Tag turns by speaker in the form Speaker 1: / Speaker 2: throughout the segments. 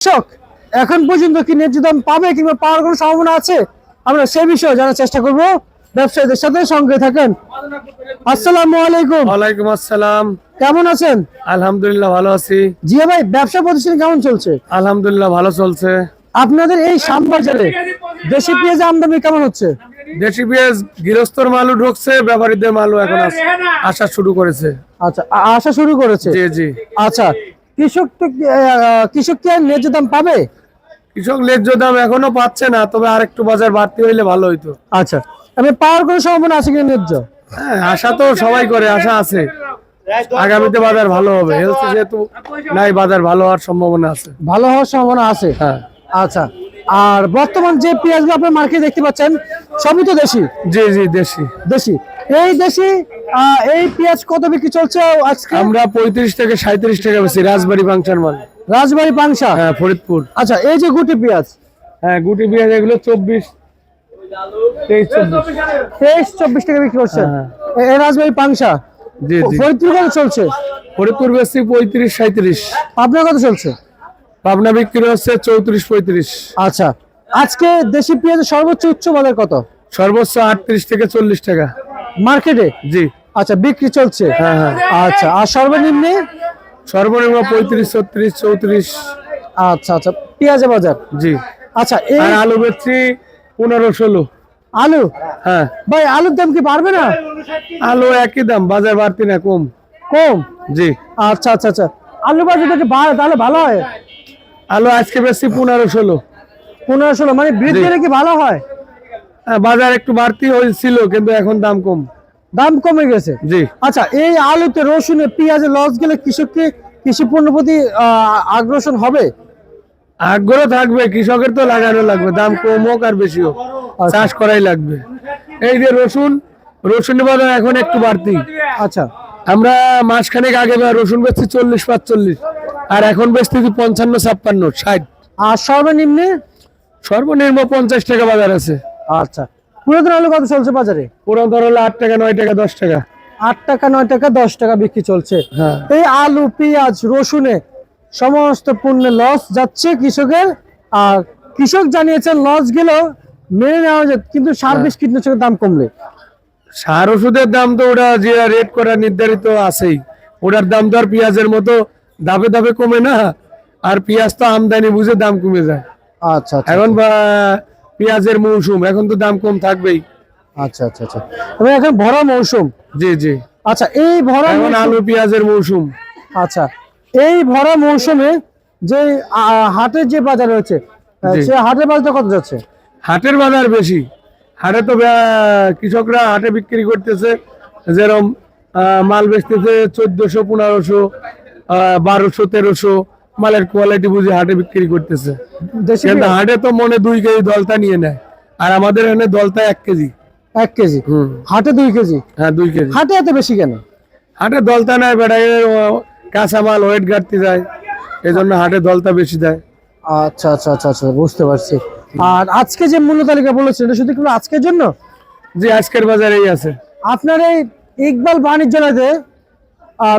Speaker 1: কৃষক এখন পর্যন্ত কি ন্যায্য দাম পাবে কিংবা পাওয়ার কোনো সম্ভাবনা আছে? আমরা সে বিষয়ে জানার চেষ্টা করব। ব্যবসায়ীদের সাথে সঙ্গে থাকেন। আসসালামু আলাইকুম।
Speaker 2: ওয়ালাইকুম আসসালাম।
Speaker 1: কেমন আছেন?
Speaker 2: আলহামদুলিল্লাহ ভালো আছি।
Speaker 1: জিয়া ভাই ব্যবসা প্রতিষ্ঠান কেমন চলছে?
Speaker 2: আলহামদুলিল্লাহ ভালো চলছে।
Speaker 1: আপনাদের এই শ্যামবাজারে দেশি পেঁয়াজ আমদানি কেমন হচ্ছে?
Speaker 2: দেশি পেঁয়াজ গৃহস্থর মালও ঢুকছে ব্যাপারীদের মালও এখন আসা শুরু করেছে।
Speaker 1: আচ্ছা আসা শুরু করেছে?
Speaker 2: জি জি।
Speaker 1: আচ্ছা কৃষক কৃষক কি আর ন্যায্য দাম পাবে?
Speaker 2: কৃষক ন্যায্য দাম এখনও পাচ্ছে না তবে আর একটু বাজার বাড়তি হইলে ভালো হইতো।
Speaker 1: আচ্ছা আমি পাওয়ার কোনো সম্ভাবনা আছে কিনা ন্যায্য?
Speaker 2: হ্যাঁ আশা তো সবাই করে আশা আছে। আগামীতে বাজার ভালো হবে হেলথ যেহেতু নাই বাজার ভালো হওয়ার সম্ভাবনা আছে।
Speaker 1: ভালো হওয়ার সম্ভাবনা আছে?
Speaker 2: হ্যাঁ।
Speaker 1: আচ্ছা আর বর্তমান যে পেঁয়াজগুলো আপনার মার্কেটে দেখতে পাচ্ছেন সবই তো দেশি?
Speaker 2: জি জি দেশি।
Speaker 1: দেশি? এই দেশি এই পেঁয়াজ কত বিক্রি চলছে আজকে?
Speaker 2: আমরা পঁয়ত্রিশ থেকে সাঁত্রিশ টাকা বেশি রাজবাড়ি বাংচার মাল।
Speaker 1: রাজবাড়ি পাংশা?
Speaker 2: হ্যাঁ ফরিদপুর।
Speaker 1: আচ্ছা এই যে গুটি পেঁয়াজ?
Speaker 2: হ্যাঁ গুটি পেঁয়াজ এগুলো চব্বিশ তেইশ চব্বিশ।
Speaker 1: টাকা বিক্রি করছেন
Speaker 2: হ্যাঁ।
Speaker 1: এই রাজবাড়ি পাংশা?
Speaker 2: জি জি।
Speaker 1: ফরিদপুর কত চলছে?
Speaker 2: ফরিদপুর বেশি পঁয়ত্রিশ সাঁত্রিশ
Speaker 1: আপনার কত চলছে?
Speaker 2: পাবনা বিক্রি হচ্ছে চৌত্রিশ পঁয়ত্রিশ।
Speaker 1: আচ্ছা আজকে দেশি পেঁয়াজের সর্বোচ্চ উচ্চ বাজার কত?
Speaker 2: সর্বোচ্চ আটত্রিশ থেকে চল্লিশ টাকা।
Speaker 1: মার্কেটে?
Speaker 2: জি।
Speaker 1: আচ্ছা বিক্রি চলছে?
Speaker 2: হ্যাঁ হ্যাঁ।
Speaker 1: আচ্ছা আর সর্বনিম্নে?
Speaker 2: সর্বনিম্ন পঁয়ত্রিশ ছত্রিশ চৌত্রিশ।
Speaker 1: আচ্ছা আচ্ছা পেঁয়াজের বাজার?
Speaker 2: জি।
Speaker 1: আচ্ছা এই
Speaker 2: আলু বেচছি পনেরো ষোলো।
Speaker 1: আলু?
Speaker 2: হ্যাঁ।
Speaker 1: ভাই আলুর দাম কি বাড়বে না?
Speaker 2: আলু একই দাম বাজার বাড়তি না কম।
Speaker 1: কম?
Speaker 2: জি।
Speaker 1: আচ্ছা আচ্ছা আচ্ছা। আলু বাজার তাহলে ভালো হয়?
Speaker 2: আলু আজকে বেচছি পনেরো ষোলো।
Speaker 1: পনেরো ষোলো মানে বৃদ্ধি হলে কি ভালো হয়?
Speaker 2: হ্যাঁ, বাজার একটু বাড়তি হয়েছিল কিন্তু এখন দাম কম।
Speaker 1: দাম কমে গেছে?
Speaker 2: জি।
Speaker 1: আচ্ছা এই আলুতে রসুনে পেঁয়াজে লস গেলে কৃষককে কৃষি পণ্য প্রতি আগ্রাসন হবে?
Speaker 2: আগ্রহ থাকবে কৃষকের তো লাগানো লাগবে দাম কম হোক আর বেশি হোক। চাষ করাই লাগবে। এই যে রসুন রসুনের বাজার এখন একটু বাড়তি।
Speaker 1: আচ্ছা।
Speaker 2: আমরা মাসখানেক আগে বা রসুন বেচছি চল্লিশ পাঁচচল্লিশ। আর এখন বেচতেছি পঞ্চান্ন ছাপ্পান্ন ষাট।
Speaker 1: আর সর্বনিম্নে?
Speaker 2: সর্বনিম্ন পঞ্চাশ টাকা বাজার আছে।
Speaker 1: আচ্ছা। পুরাতন আলু কত চলছে বাজারে?
Speaker 2: পুরো ধর হলো আট টাকা নয় টাকা দশ টাকা।
Speaker 1: আট টাকা নয় টাকা দশ টাকা বিক্রি চলছে।
Speaker 2: হ্যাঁ।
Speaker 1: এই আলু পেঁয়াজ রসুনে সমস্ত পণ্যে লস যাচ্ছে কৃষকের। আর কৃষক জানিয়েছেন লস গেলেও মেনে নেওয়া যায় কিন্তু সার বিষ কীটনাশকের দাম কমলে।
Speaker 2: সার ওষুধের দাম তো ওরা যে রেট করা নির্ধারিত আছেই। ওটার দাম তো আর পেঁয়াজের মতো দাবে দাবে কমে না আর পেঁয়াজ তো আমদানি বুঝে দাম কমে যায়।
Speaker 1: আচ্ছা আচ্ছা
Speaker 2: এখন বা পেঁয়াজের মৌসুম এখন তো দাম কম থাকবেই।
Speaker 1: আচ্ছা আচ্ছা আচ্ছা। এখন ভরা মৌসুম।
Speaker 2: জি জি।
Speaker 1: আচ্ছা এই ভরা
Speaker 2: এখন আলু পেঁয়াজের মৌসুম।
Speaker 1: আচ্ছা এই ভরা মৌসুমে যে হাটের যে বাজার রয়েছে সে হাটের বাজারটা কত যাচ্ছে?
Speaker 2: হাটের বাজার বেশি। হাটে তো কৃষকরা হাটে বিক্রি করতেছে যেরকম মাল বেচতেছে চোদ্দশো পনেরোশো বারোশো তেরোশো মালের কোয়ালিটি বুঝে হাটে বিক্রি করতেছে। কিন্তু হাটে তো মনে দুই কেজি দলতা নিয়ে নেয়। আর আমাদের এখানে দলতা এক কেজি।
Speaker 1: এক কেজি?
Speaker 2: হুম।
Speaker 1: হাটে দুই কেজি?
Speaker 2: হ্যাঁ দুই কেজি।
Speaker 1: হাটে এত বেশি কেন?
Speaker 2: হাটে দলতা নেয় বেটা এর, ও, কাঁচা মাল ওয়েট গাড়তে যায় এই জন্য হাটে দলতা বেশি দেয়।
Speaker 1: আচ্ছা আচ্ছা আচ্ছা আচ্ছা বুঝতে পারছি। আর আজকে যে মূল্য তালিকা বলেছেন এটা শুধু কি আজকের জন্য?
Speaker 2: যে আজকের বাজারেই আছে।
Speaker 1: আপনার এই ইকবাল আহ,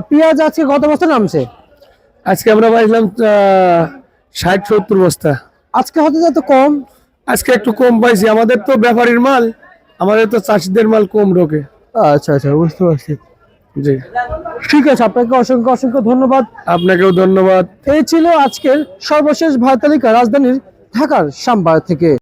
Speaker 1: পেঁয়াজ আজকে কত বস্তা নামছে?
Speaker 2: আজকে আমরা পাইছিলাম ষাট সত্তর বস্তা।
Speaker 1: আজকে হতে যত কম?
Speaker 2: আজকে একটু কম পাইছি। আমাদের তো ব্যাপারীর মাল আমাদের তো চাষিদের মাল কম ঢোকে
Speaker 1: আচ্ছা আচ্ছা বুঝতে পারছি।
Speaker 2: জি।
Speaker 1: ঠিক আছে আপনাকে অসংখ্য অসংখ্য ধন্যবাদ।
Speaker 2: আপনাকেও ধন্যবাদ।
Speaker 1: এই ছিল আজকের সর্বশেষ ভারত তালিকা রাজধানীর ঢাকার সাম্বার থেকে।